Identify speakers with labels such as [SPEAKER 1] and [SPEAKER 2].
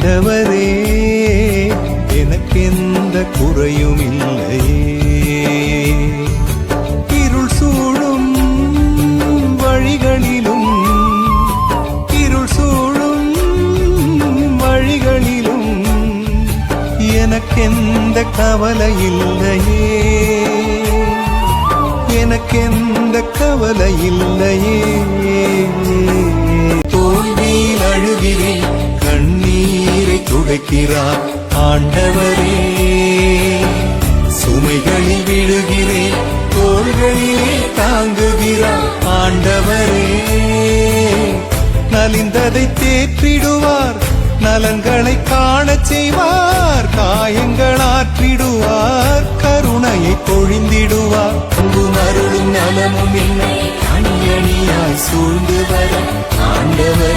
[SPEAKER 1] ஆண்டவரே எனக்கெந்த குறையும் இல்லையே. இருள் சூழும் வழிகளிலும் இருள் சூழும் வழிகளிலும் எனக்கெந்த கவலை இல்லையே. எனக்கெந்த கவலை இல்லையே. தோல்வியில் அழுகிறேன் துடைக்கிறார் ஆண்டவரே. சுமைகளில் விழுகிறேன் தோள்களிலே தாங்குகிறார் ஆண்டவரே. நலிந்ததை தேற்றிடுவார் நலன்களை காணச் செய்வார் காயங்கள் ஆற்றிடுவார் கருணையை பொழிந்திடுவார். அன்பும் நலமும் என்னை அணியணியாய் சூழ்ந்து வர ஆண்டவர்.